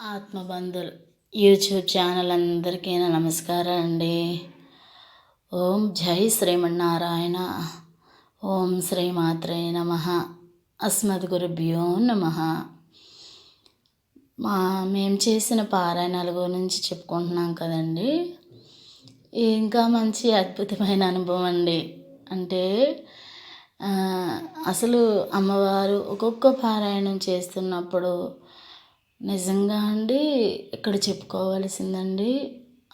ఆత్మబంధులు YouTube channel అందరికీ నా నమస్కారం అండి ఓం జై శ్రీమన్నారాయణ ఓం శ్రీమాత్రే నమ అస్మద్ గురుభ్యో నమ. మా మేము చేసిన పారాయణాల గురించి చెప్పుకుంటున్నాం కదండి. ఇంకా మంచి అద్భుతమైన అనుభవం అండి అంటే అసలు అమ్మవారు ఒక్కొక్క పారాయణం చేస్తున్నప్పుడు నిజంగా అండి ఇక్కడ చెప్పుకోవలసిందండి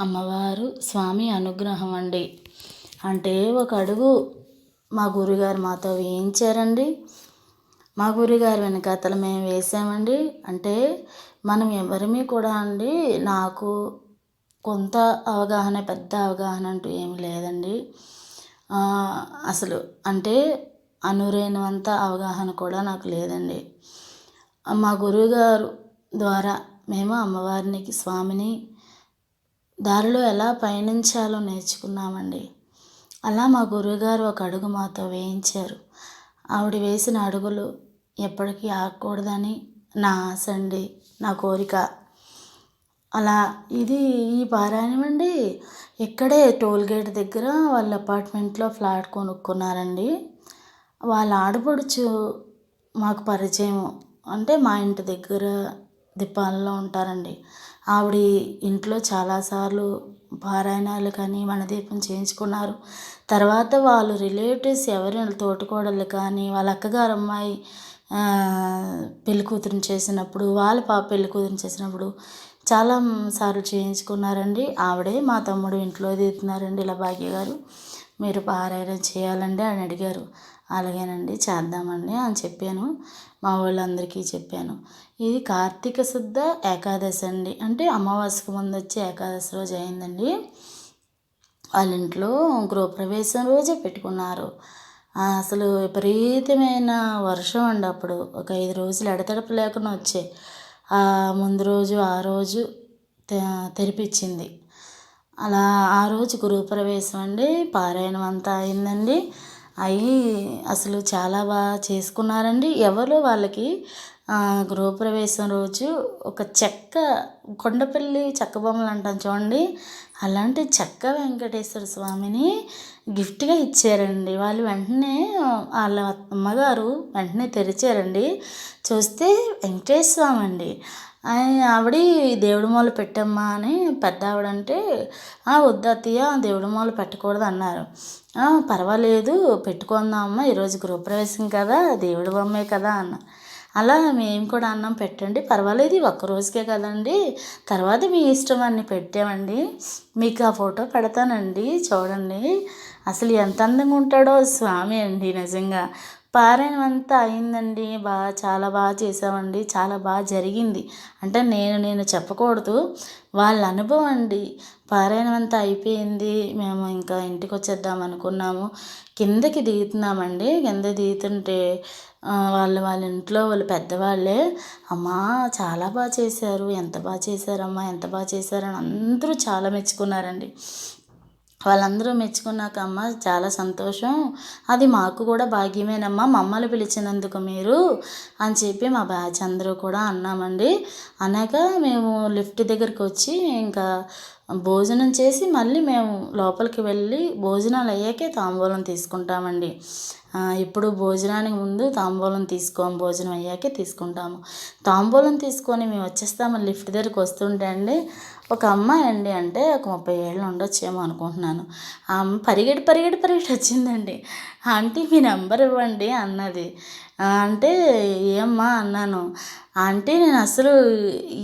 అమ్మవారు స్వామి అనుగ్రహం అండి. అంటే ఒక అడుగు మా గురుగారు మాతో వేయించారండి. మా గురుగారు వెనకాతలు మేము వేసామండి. అంటే మనం ఎవరిమి కూడా అండి నాకు కొంత అవగాహన పెద్ద అవగాహన అంటూ ఏమి లేదండి. అసలు అంటే అనురైనంత అవగాహన కూడా నాకు లేదండి. మా గురువుగారు ద్వారా మేము అమ్మవారికి స్వామిని దారిలో ఎలా పయనించాలో నేర్చుకున్నామండి. అలా మా గురువుగారు ఒక అడుగు మాతో వేయించారు. ఆవిడ వేసిన అడుగులు ఎప్పటికీ ఆగకూడదని నా ఆశ అండి నా కోరిక. అలా ఇది ఈ పారాయణం అండి. ఇక్కడే టోల్గేట్ దగ్గర వాళ్ళ అపార్ట్మెంట్లో ఫ్లాట్ కొనుక్కున్నారండి. వాళ్ళ ఆడపడుచు మాకు పరిచయం అంటే మా ఇంటి దగ్గర దిప్పాలలో ఉంటారండి. ఆవిడ ఇంట్లో చాలాసార్లు పారాయణాలు కానీ వనదీపం చేయించుకున్నారు. తర్వాత వాళ్ళు రిలేటివ్స్ ఎవరి తోటికోడళ్ళు కానీ వాళ్ళ అక్కగారు అమ్మాయి పెళ్ళి కూతురుని చేసినప్పుడు వాళ్ళ పాప పెళ్ళి కూతురుని చేసినప్పుడు చాలా సార్లు చేయించుకున్నారండి. ఆవిడే మా తమ్ముడు ఇంట్లో దిగుతున్నారండి ఇలా భాగ్య గారు మీరు పారాయణం చేయాలండి అని అడిగారు. అలాగేనండి చేద్దామండి అని చెప్పాను. మా వాళ్ళందరికీ చెప్పాను. ఇది కార్తీక శుద్ధ ఏకాదశి అండి. అంటే అమావాస్యకు ముందు వచ్చే ఏకాదశి రోజు అయిందండి. వాళ్ళ ఇంట్లో గృహప్రవేశం రోజే పెట్టుకున్నారు. అసలు విపరీతమైన వర్షం అండి అప్పుడు. ఒక ఐదు రోజులు ఎడతెడపు లేకుండా వచ్చే. ముందు రోజు ఆ రోజు తె- తెరిపించింది. అలా ఆ రోజు గృహప్రవేశం అండి. పారాయణం అంతా అయిందండి. అవి అసలు చాలా బాగా చేసుకున్నారండి. ఎవరు వాళ్ళకి? గృహప్రవేశం రోజు ఒక చెక్క కొండపల్లి చెక్క బొమ్మలు అంటాం చూడండి. అలాంటి చెక్క వెంకటేశ్వర స్వామిని గిఫ్ట్గా ఇచ్చారండి. వాళ్ళు వెంటనే వాళ్ళ అమ్మగారు వెంటనే తెరిచారండి. చూస్తే వెంకటేశ్వర స్వామి అండి ఆవిడ దేవుడి మూల పెట్టమ్మా అని పెద్ద ఆవిడంటే అంటే వద్దు అత్తయ్య దేవుడి మూల పెట్టకూడదు అన్నారు. పర్వాలేదు పర్వాలేదు పెట్టుకుందామమ్మా ఈరోజు గృహప్రవేశం కదా దేవుడి బొమ్మే కదా అన్న. అలా మేము కూడా అన్నం పెట్టండి పర్వాలేదు ఒక్క రోజుకే కదండి. తర్వాత మీ ఇష్టం అన్ని పెట్టామండి. మీకు ఆ ఫోటో పెడతానండి చూడండి. అసలు ఎంత అందంగా ఉంటాడో స్వామి అండి నిజంగా. పారాయణం అంతా అయిందండి. బాగా చాలా బాగా చేసామండి చాలా బాగా జరిగింది. అంటే నేను నేను చెప్పకూడదు. వాళ్ళ అనుభవం అండి. పారాయణం అంతా అయిపోయింది. మేము ఇంకా ఇంటికి వచ్చేద్దాం అనుకున్నాము. కిందకి దిగుతున్నామండి. కింద దిగుతుంటే వాళ్ళు వాళ్ళ ఇంట్లో వాళ్ళు పెద్దవాళ్ళే అమ్మా చాలా బాగా చేశారు. ఎంత బాగా చేశారమ్మా ఎంత బాగా చేశారని అందరూ చాలా మెచ్చుకున్నారండి. వాళ్ళందరూ మెచ్చుకున్నాక అమ్మ చాలా సంతోషం. అది మాకు కూడా భాగ్యమేనమ్మా. మమ్మల్ని పిలిచినందుకు మీరు అని చెప్పి మా బ్యాచ్ అందరూ కూడా అన్నామండి. అన్నాక మేము లిఫ్ట్ దగ్గరికి వచ్చి ఇంకా భోజనం చేసి మళ్ళీ మేము లోపలికి వెళ్ళి భోజనాలు అయ్యాకే తాంబూలం తీసుకుంటామండి. ఇప్పుడు భోజనానికి ముందు తాంబూలం తీసుకోము భోజనం అయ్యాకే తీసుకుంటాము. తాంబూలం తీసుకొని మేము వచ్చేస్తాము లిఫ్ట్ దగ్గరికి వస్తుంటే అండి. ఒక అమ్మాయి అండి అంటే ఒక ముప్పై ఏళ్ళు ఉండొచ్చేమో అనుకుంటున్నాను. ఆ అమ్మ పరిగెడి పరిగెడి పరిగెడి వచ్చిందండి. ఆంటీ మీ నెంబర్ ఇవ్వండి అన్నది. అంటే ఏమ్మా అన్నాను. అంటే నేను అసలు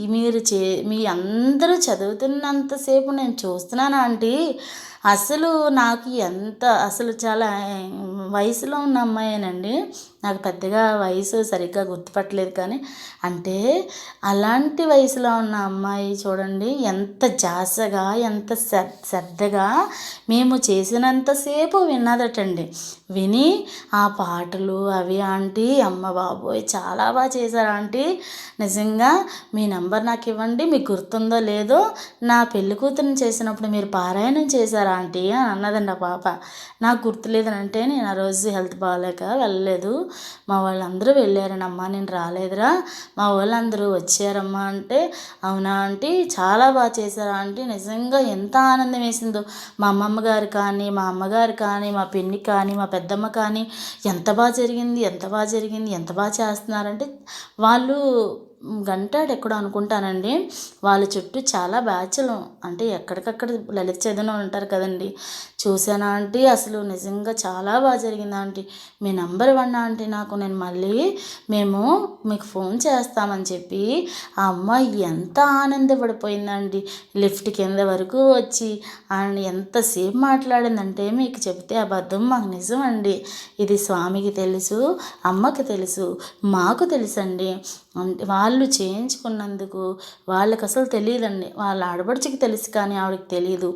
ఈ మీరు చే మీ అందరూ చదువుతున్నంతసేపు నేను చూస్తున్నాను ఆంటీ. అసలు నాకు ఎంత అసలు చాలా వయసులో ఉన్న అమ్మాయేనండి. నాకు పెద్దగా వయసు సరిగ్గా గుర్తుపట్టలేదు కానీ అంటే అలాంటి వయసులో ఉన్న అమ్మాయి చూడండి ఎంత జాసగా ఎంత శ్రద్ధగా మేము చేసినంతసేపు విన్నదటండి. విని ఆ పాటలు అవి ఆంటీ అమ్మ బాబోయ్ చాలా బాగా చేశారు ఆంటీ. నిజంగా మీ నంబర్ నాకు ఇవ్వండి మీకు గుర్తుందో లేదో నా పెళ్ళి కూతురుని చేసినప్పుడు మీరు పారాయణం చేశారా ఆంటీ అని అన్నదండి ఆ పాప. నాకు గుర్తులేదని అంటే నేను ఆ రోజు హెల్త్ బాగాలేక వెళ్ళలేదు. మా వాళ్ళందరూ వెళ్ళారనమ్మా నేను రాలేదురా. మా వాళ్ళందరూ వచ్చారమ్మా అంటే అవునా ఆంటీ? చాలా బాగా చేశారు ఆంటీ. నిజంగా ఎంత ఆనందం వేసిందో. మా అమ్మమ్మ గారు కానీ మా అమ్మగారు కానీ మా పిన్ని కానీ మా పెద్దమ్మ కానీ ఎంత బాగా జరిగింది ఎంత బాగా జరిగింది ఎంత బాగా చేస్తున్నారంటే వాళ్ళు గంటాడు ఎక్కడో అనుకుంటానండి. వాళ్ళ చుట్టూ చాలా బ్యాచ్లు అంటే ఎక్కడికక్కడ లలిత చదివిన ఉంటారు కదండి. చూసానా ఆంటీ? అసలు నిజంగా చాలా బాగా జరిగింది ఆంటీ. మీ నంబర్ ఇవ్వండి ఆంటీ నాకు. నేను మళ్ళీ మేము మీకు ఫోన్ చేస్తామని చెప్పి ఆ అమ్మాయి ఎంత ఆనందపడిపోయిందండి. లిఫ్ట్ కింద వరకు వచ్చి ఆయన ఎంతసేపు మాట్లాడిందంటే మీకు చెప్తే అబద్ధం మాకు నిజం అండి ఇది స్వామికి తెలుసు అమ్మకి తెలుసు మాకు తెలుసండి. అంటే వాళ్ళు చేయించుకున్నందుకు వాళ్ళకి అసలు తెలియదండి వాళ్ళ ఆడపడుచుకి తెలుసు కానీ ఆవిడకి తెలియదు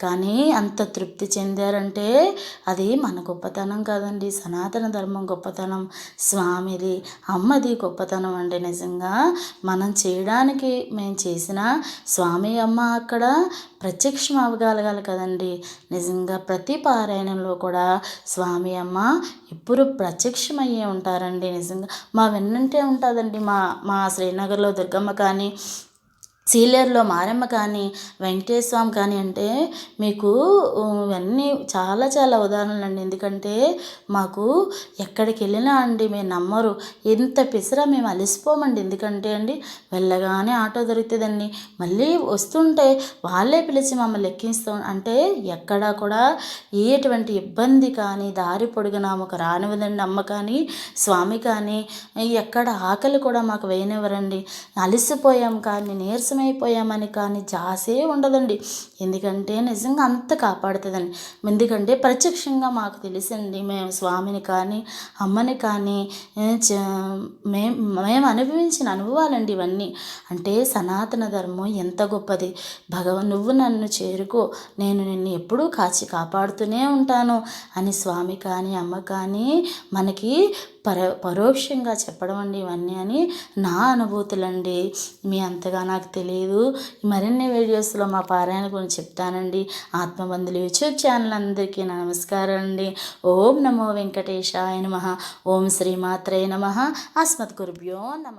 కానీ అంత తృప్తి చెందారంటే అది మన గొప్పతనం కాదండి. సనాతన ధర్మం గొప్పతనం. స్వామిది అమ్మది గొప్పతనం అండి. నిజంగా మనం చేయడానికి మేము చేసిన స్వామి అమ్మ అక్కడ ప్రత్యక్షం అవ్వగలగాలి కదండి. నిజంగా ప్రతి పారాయణంలో కూడా స్వామి అమ్మ ఎప్పుడు ప్రత్యక్షమయ్యే ఉంటారండి నిజంగా. మా వెన్నంటే ఉంటుందండి మా మా శ్రీనగర్లో దుర్గమ్మ కానీ సీలేరులో మారమ్మ కానీ వెంకటేశ్వర స్వామి కానీ అంటే మీకు ఇవన్నీ చాలా చాలా ఉదాహరణలు అండి ఎందుకంటే మాకు ఎక్కడికి వెళ్ళినా అండి మేము నమ్మరు. ఎంత పిసరా మేము అలసిపోమండి. ఎందుకంటే అండి వెళ్ళగానే ఆటో దొరుకుతుందండి. మళ్ళీ వస్తుంటే వాళ్ళే పిలిచి మమ్మల్ని ఎక్కిస్తాం అంటే ఎక్కడా కూడా ఎటువంటి ఇబ్బంది కానీ దారి పొడుగునా మాకు రానివ్వదండి అమ్మ కానీ స్వామి కానీ. ఎక్కడ ఆకలి కూడా మాకు వేయనివ్వరండి. అలసిపోయాం కానీ ఆలస్యమైపోయామని కానీ జాసే ఉండదండి. ఎందుకంటే నిజంగా అంత కాపాడుతుందండి. ఎందుకంటే ప్రత్యక్షంగా మాకు తెలిసింది మేము స్వామిని కానీ అమ్మని కానీ మేము మేము అనుభవించిన అనుభవాలండి ఇవన్నీ. అంటే సనాతన ధర్మం ఎంత గొప్పది. భగవన్ నువ్వు నన్ను చేరుకో నేను నిన్ను ఎప్పుడూ కాచి కాపాడుతూనే ఉంటాను అని స్వామి కానీ అమ్మ కానీ మనకి పర పరోక్షంగా చెప్పడం అండి ఇవన్నీ అని నా అనుభూతులండి. మీ అంతగా నాకు తెలియదు మరిన్ని వీడియోస్లో మా పారాయణ గురించి చెప్తానండి. ఆత్మబంధులు యూట్యూబ్ ఛానల్ అందరికీ నమస్కారం అండి. ఓం నమో వెంకటేశాయ నమ. ఓం శ్రీమాత్రే నమ. అస్మత్ గురుభ్యో నమ.